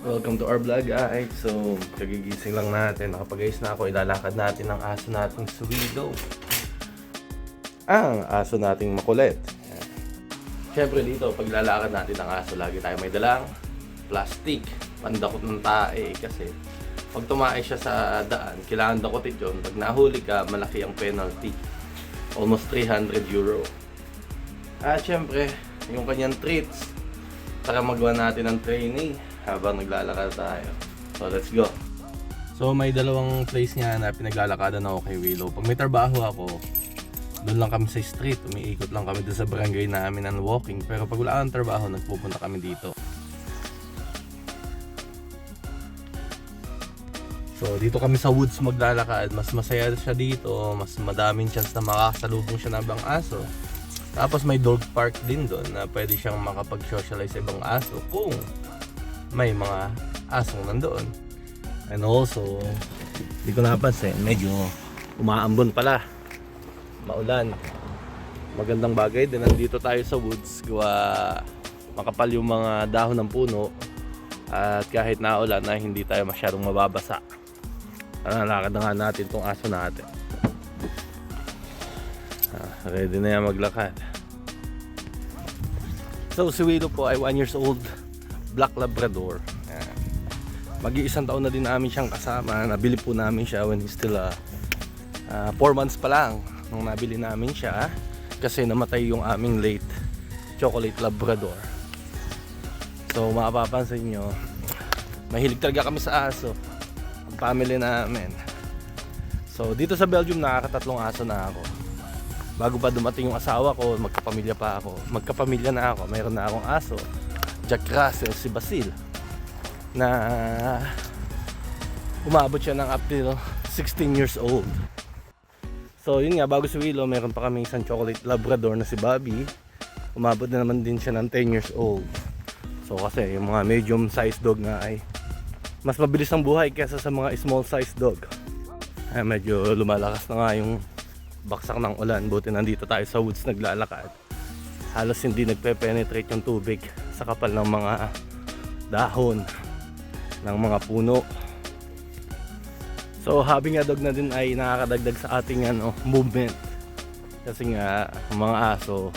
Welcome to our vlog guys. So, kagigising lang natin. Nakapag-ayos na ako. Ilalakad natin ang aso nating Suwido. Ang aso nating makulit. Siyempre dito, pag lalakad natin ang aso, lagi tayo may dalang plastic. Pandakot ng tae kasi pag tumae siya sa daan, kailangan dakotin yun. Pag nahuli ka, malaki ang penalty. Almost 300 euro. At syempre, yung kanyang treats para magawa natin ng training habang naglalakad tayo. So let's go. So may dalawang place nga na pinaglalakadan ako kay Willow. Pag may trabaho ako, doon lang kami sa street. Umiikot lang kami doon sa barangay namin ng walking. Pero pag wala akong trabaho, nagpupunta kami dito. So dito kami sa woods maglalakad. Mas masaya siya dito. Mas madaming chance na makasalubong siya ng ibang aso. Tapos may dog park din doon na pwede siyang makapag-socialize sa ibang aso kung may mga asong nandoon. And also, hindi ko napansin, medyo umaambon pala. Maulan. Magandang bagay din nandito tayo sa woods gawa makapal yung mga dahon ng puno at kahit naulan na hindi tayo masyadong mababasa. Nalakad na nga natin tong aso natin. Ah, ready na yan maglakad. So si Willow po ay 1 years old Black Labrador. Ayan. Mag-iisang taon na din namin siyang kasama. Nabili po namin siya when he's still 4 months pa lang nung nabili namin siya kasi namatay yung aming late chocolate Labrador. So mapapansin nyo, mahilig talaga kami sa aso. Ang family namin. So dito sa Belgium nakakatatlong aso na ako. Bago pa dumating yung asawa ko, magkapamilya pa ako. Magkapamilya na ako, mayroon na akong aso. Jack Russell, si Basil. Na umabot siya ng up till 16 years old. So yun nga, bago si Willow, meron pa kami isang chocolate Labrador na si Bobby. Umabot na naman din siya ng 10 years old. So kasi yung mga medium sized dog nga ay mas mabilis ang buhay kaysa sa mga small sized dog. Ay medyo lumalakas na nga yung baksak ng ulan. Buti nandito tayo sa woods naglalakad. Halos hindi nagpe-penetrate yung tubig sa kapal ng mga dahon ng mga puno. So having a dog na din ay nakakadagdag sa ating ano, movement. Kasi nga mga aso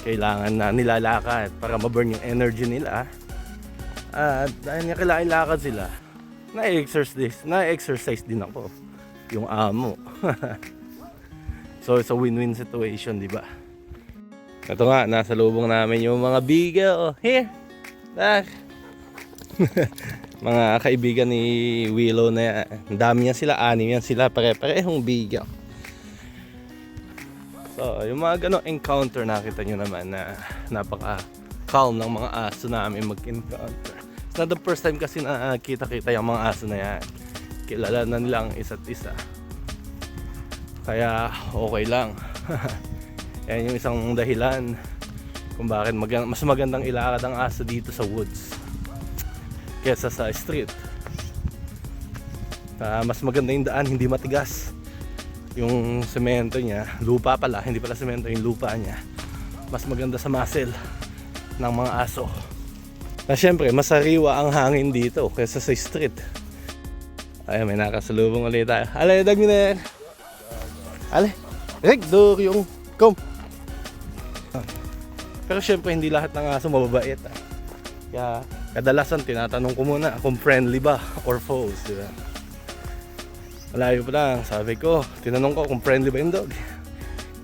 kailangan na nilalakad para ma-burn yung energy nila. At dahil nga kailangan lakad sila, na-exercise, na-exercise din ako. Yung amo. so it's a win-win situation, di ba? Ito nga, nasa lubong namin yung mga biga. Oh. Here! Back! mga kaibigan ni Willow na yan. Dami yan sila, anim yan sila, pare-parehong biga. So, yung mga ganong encounter nakita nyo naman na napaka calm ng mga aso namin mag-encounter. It's not the first time kasi na kita-kita yung mga aso na yan. Kilala na nila ang isa't isa. Kaya okay lang. Yan yung isang dahilan kung bakit mag- mas magandang ilakad ang aso dito sa woods kesa sa street. Ah, mas maganda yung daan, hindi matigas. Yung semento niya, lupa pala, hindi pala semento yung lupa niya. Mas maganda sa muscle ng mga aso. Na syempre, masariwa ang hangin dito kesa sa street. Ay, may nakasalubong ulit tayo. Ale, dagminer! Ale, Regdor yung kom. Pero syempre, hindi lahat ng aso mababait. Ah. Kaya, kadalasan tinatanong ko muna kung friendly ba or foes, di ba? Malayo pa lang, sabi ko, tinanong ko kung friendly ba yung dog.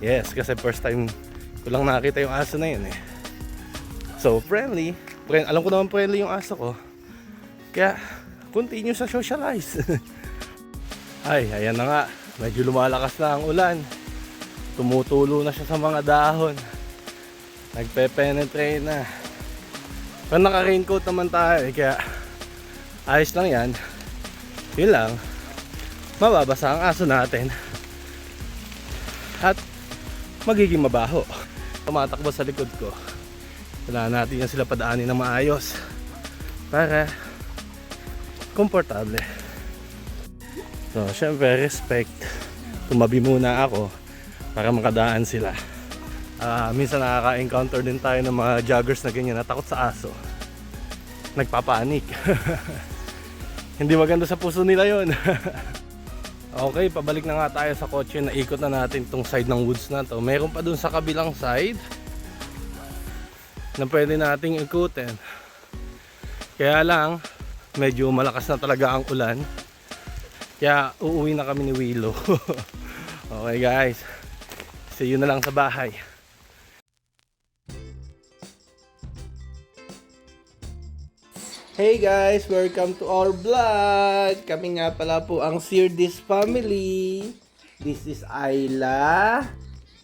Yes, kasi first time ko lang nakita yung aso na yun eh. So, friendly. Friend, alam ko naman friendly yung aso ko. Kaya, continue sa socialize. Ay, ayan na nga. Medyo lumalakas na ang ulan. Tumutulo na siya sa mga dahon. Nagpe-penetrate na. Pero naka-raincoat naman tayo eh, kaya ayos lang yan. Yun lang. Mababasa ang aso natin. At magiging mabaho. Tumatakbo sa likod ko. Kailangan natin yan sila padaanin na maayos. Para komportable. So, syempre, respect. Tumabi muna ako para makadaan sila. Ah, minsan nakaka-encounter din tayo ng mga joggers na ganyan na takot sa aso. nagpapanik. Hindi maganda sa puso nila yon. okay, pabalik na nga tayo sa kotse. Naikot na natin tong side ng woods na to. Meron pa dun sa kabilang side na pwede nating ikutin. Kaya lang, medyo malakas na talaga ang ulan. Kaya uuwi na kami ni Willow. okay guys, see you na lang sa bahay. Hey guys, welcome to our vlog. Kami nga pala po ang Sirdis family. This is Ayla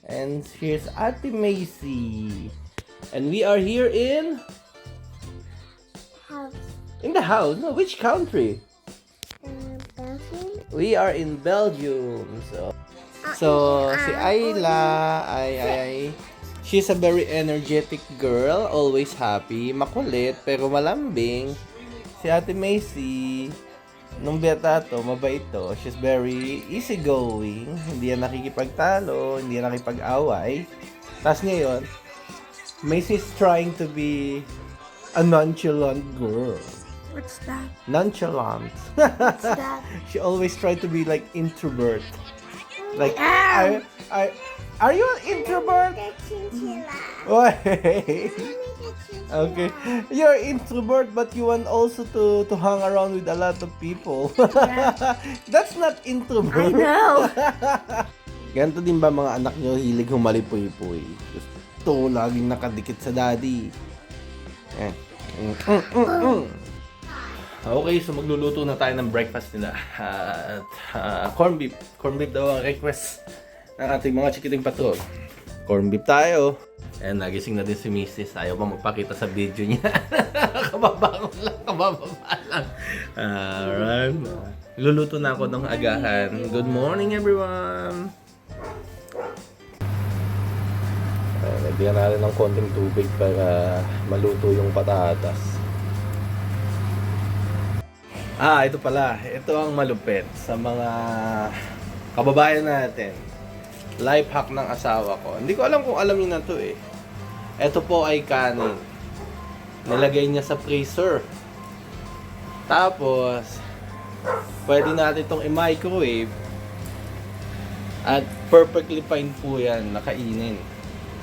and here's Ate Macy. And we are here in House. in the house. No, which country? Uh, Belgium. We are in Belgium. So Ah, So si Ayla ay ay, ay she's a very energetic girl, always happy, makulit pero malambing. Si Ate Macy nung beta to, mabait to. She's very easygoing, hindi yan nakikipagtalo, hindi yan nakipag-away. Tapos ngayon, Macy's trying to be a nonchalant girl. What's that? Nonchalant. What's that? she always tried to be like introvert. Like! I, I, are you an introvert? The okay, you're introvert, but you want also to to hang around with a lot of people. That's not introvert. I know. Ganito din ba mga anak nyo hilig humalipuy-puy? Gusto laging nakadikit sa daddy. Eh. Mm, mm, mm, mm. Okay, so magluluto na tayo ng breakfast nila. At ah, corn beef. Corn beef daw ang request ng ating mga chikiting patrol. Corn beef tayo. And nagising na din si Mrs. Ayaw pa magpakita sa video niya. kababa lang, kababa lang. Alright. Luluto na ako ng agahan. Good morning everyone! Uh, lagyan natin ng konting tubig para maluto yung patatas. Ah, ito pala. Ito ang malupit sa mga kababayan natin. Life hack ng asawa ko. Hindi ko alam kung alam niyo na to eh. Ito po ay kanin. Nilagay niya sa freezer. Tapos, pwede natin itong i-microwave. At perfectly fine po yan, nakainin.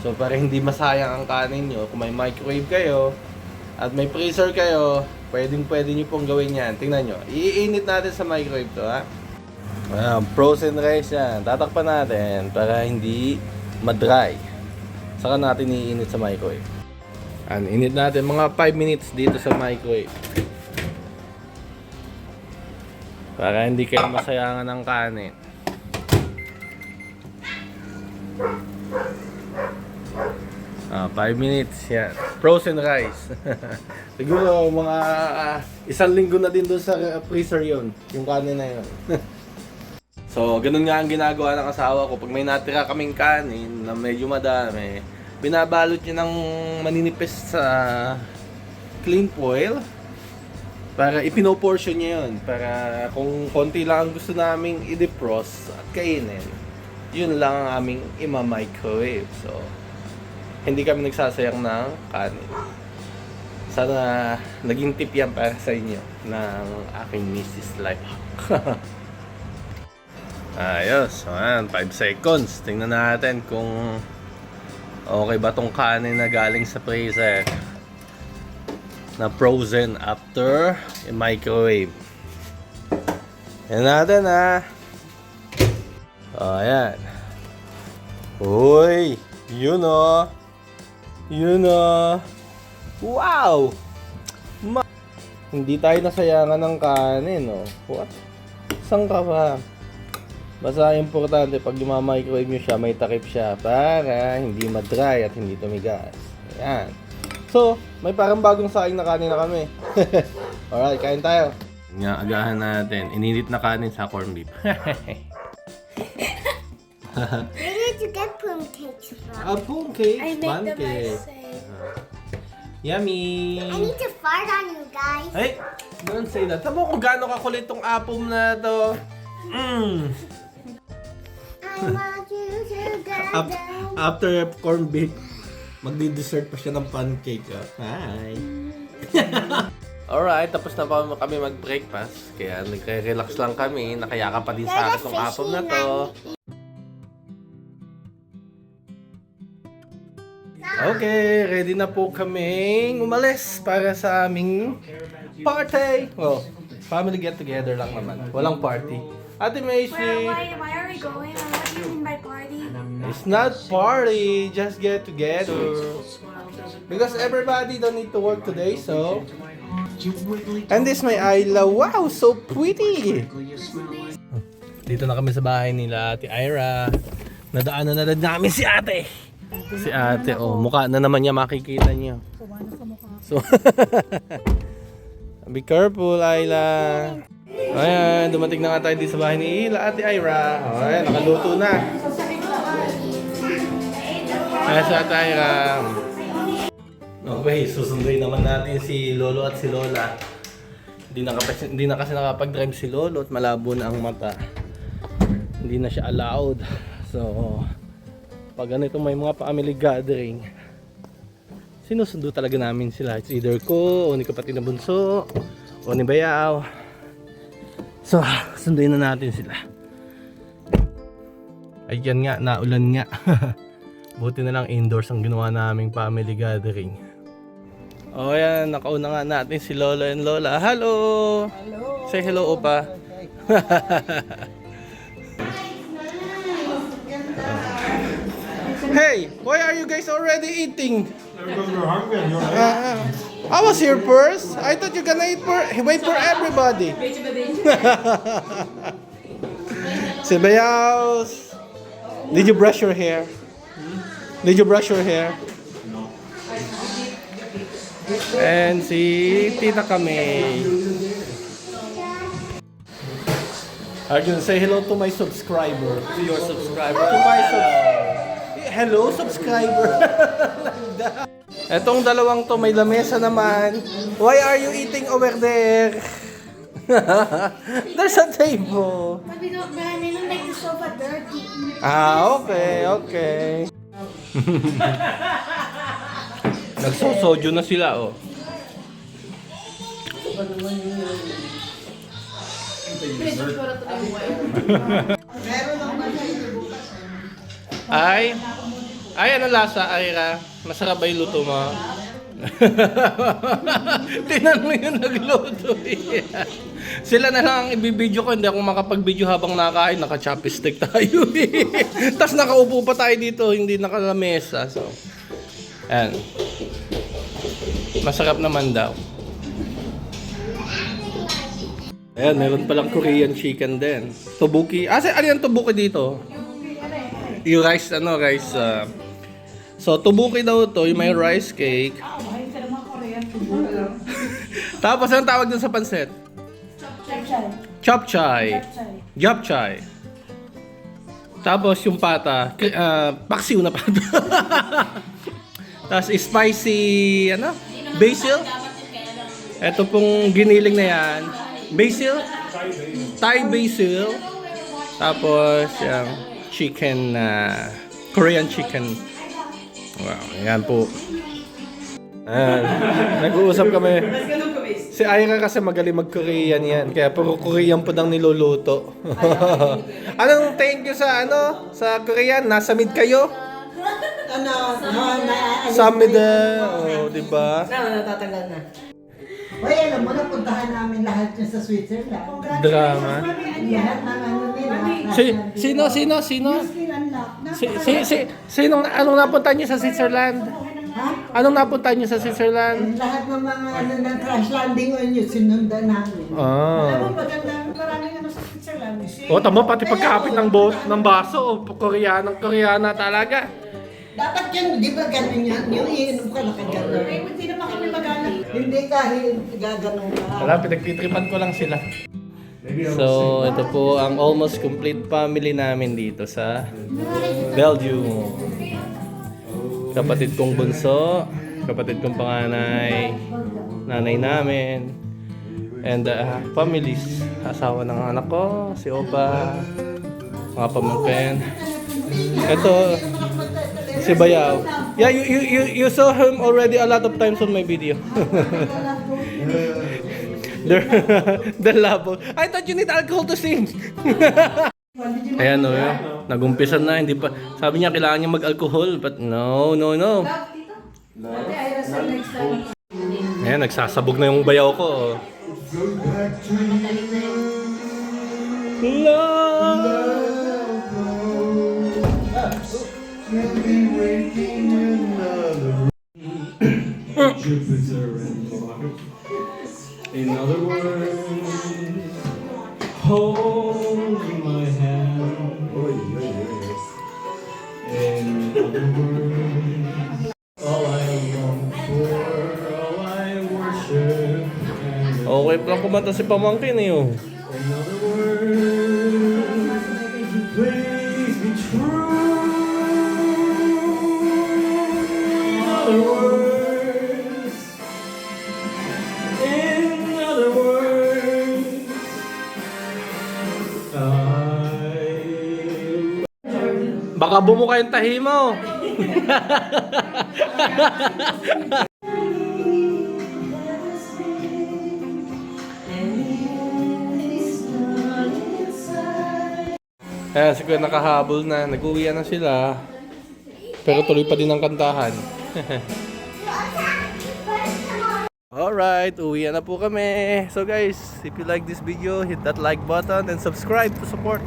So, para hindi masayang ang kanin nyo, kung may microwave kayo, at may freezer kayo, pwedeng pwede nyo pong gawin yan. Tingnan nyo. Iinit natin sa microwave to, ha? Ayan, frozen rice yan. Tatakpan natin para hindi madry. Saka natin iinit sa microwave. Ayan, init natin mga 5 minutes dito sa microwave. Para hindi kayo masayangan ng kanin. Ah, 5 minutes, yan. Frozen rice. Siguro mga ah, isang linggo na din doon sa uh, freezer yon yung kanin na yun. so, ganun nga ang ginagawa ng asawa ko. Pag may natira kaming kanin na medyo madami, binabalot niya ng maninipis sa clean foil para ipinoportion niya yun. Para kung konti lang ang gusto naming i-defrost at kainin, yun lang ang aming ima-microwave. So, hindi kami nagsasayang ng kanin. Sana naging tip yan para sa inyo ng aking Mrs. Life. Ayos. Ayan, 5 seconds. Tingnan natin kung okay ba tong kanin na galing sa freezer na frozen after microwave. Yan natin ha. O, ayan. Uy! Yun o. Yun o. Wow! Ma Hindi tayo nasayangan ng kanin, oh. What? Saan ka pa? Basta importante, pag lumamicrowave nyo siya, may takip siya para hindi madry at hindi tumigas. Ayan. So, may parang bagong saing na kanin na kami. Alright, kain tayo. Nga, agahan natin. Ininit na kanin sa corn beef. Where did you get pancakes from? A pancake. I make them myself. Yummy! I need to fart on you guys. Ay, don't say that. Tama kung gaano kakulit tong apom na to. Mm. Down. after corn beef, magdi-dessert pa siya ng pancake. Oh. Hi! Alright, tapos na pa kami mag-breakfast. Kaya nagre-relax lang kami. Nakayaka pa din sa akin tong apple na to. Okay, ready na po kaming umalis para sa aming party. Well, family get together lang naman. Walang party. Ate Where, Macy, why, why are we going? And what do you mean by party? it's not party, just get together. Because everybody don't need to work today, so... And this my Ayla. Wow, so pretty! Dito na kami sa bahay nila, Ate Ira. Nadaanan na rin namin si ate. Si ate, oh, mukha na naman niya makikita niyo. So, be careful, Ayla. Ayan, dumating na nga tayo dito sa bahay ni Ila, Ate Ira. Ayan, nakaluto na. Ayan sa Ate Ira. Okay, susunduin naman natin si Lolo at si Lola. Hindi na, kasi, hindi na kasi nakapag-drive si Lolo at malabo na ang mata. Hindi na siya allowed. So, pag ganito may mga family gathering, sinusundo talaga namin sila. It's either ko, o ni kapatid na bunso, o ni Bayaw. So, sunduin na natin sila. Ayan nga, naulan nga. Buti na lang indoors ang ginawa naming family gathering. O yan, nakauna nga natin si Lola and Lola. Hello! Hello! Say hello, Opa. hey, why are you guys already eating? Uh, I was here first. I thought you're gonna eat for wait for everybody. si Did you brush your hair? Did you brush your hair? And si Tita Kame. Arjun, say hello to my subscriber. To your subscriber. To my sub- Hello, subscriber. Etong dalawang to may lamesa naman. Why are you eating over there? There's a table. But we don't, mean, don't make the sofa dirty. Ah, okay, okay. Nagsosojo na sila, oh. ay, ay, ano lasa, Ira? Masarap ba yung luto mo? Tinan mo yung nagluto eh. Sila na lang ang ibibideo ko, hindi ako makapag-video habang nakain, naka-chopstick tayo eh. Tapos nakaupo pa tayo dito, hindi nakalamesa. So, ayan. Masarap naman daw. Ayan, meron palang Korean chicken din. Tobuki. Ah, ano yung tobuki dito? Yung rice, ano, rice. ah. so, tobuki daw to, yung may rice cake. Tapos, anong tawag dun sa pansit? Chop chai. Chop chai. Tapos, yung pata, ah, paksiw na pata. Tapos, spicy, ano? Basil? Ito pong giniling na yan. Basil? Thai basil. Tapos, yung chicken, na Korean chicken. Wow, yan po. Ayan. Nag-uusap kami. Si Ira kasi magaling mag-Korean yan. Kaya puro Korean po nang niluluto. Anong thank you sa ano? Sa Korean? Nasa mid kayo? Ano, oh, na, Sa mid, oh, di ba? na, natatanggal na. Uy, alam mo, napuntahan namin lahat yun sa Switzerland. Drama. Lahat ng ano nila. Si, sino, sino, sino? Si, si, si, sinong, anong napunta niyo sa Switzerland? Ha? Anong napunta niyo sa Switzerland? Lahat ng mga ano ng crash landing on you, sinundan namin. Ah. maganda, maraming ano sa Switzerland. O, tamo pati pagkapit ng boat, ng baso, o, koreanang koreana talaga. Dapat yan, di ba ganun yan? Yung iinom ka na kagano'n. Hindi naman kami magana. Hindi kahit gaganong ka. Wala, pinagtitripan ko lang sila. So, ito po ang almost complete family namin dito sa Belgium. Kapatid kong bunso, kapatid kong panganay, nanay namin, and uh, families, asawa ng anak ko, si Opa, mga pamangkin. Ito, si Bayaw. Yeah, you, you, you, you saw him already a lot of times on my video. the, the labo. I thought you need alcohol to sing. Ayan o, nagumpisa na, hindi pa. Sabi niya kailangan niya mag-alcohol, but no, no, no. Ayan, nagsasabog na yung bayaw ko. Oh. Jupiter and Mars. In other words, hold my hand. In other words, all I long for, all I worship. And Okay pa lang kumanta si Pamangkin eh. Oh. in other words, Baka bumuka yung tahi mo. Ayan, si nakahabol na. Nag-uwian na sila. Pero tuloy pa din ang kantahan. Alright, uwi na po kami. So guys, if you like this video, hit that like button and subscribe to support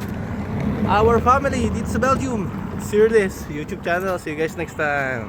our family dito sa Belgium. Serious YouTube channel. See you guys next time.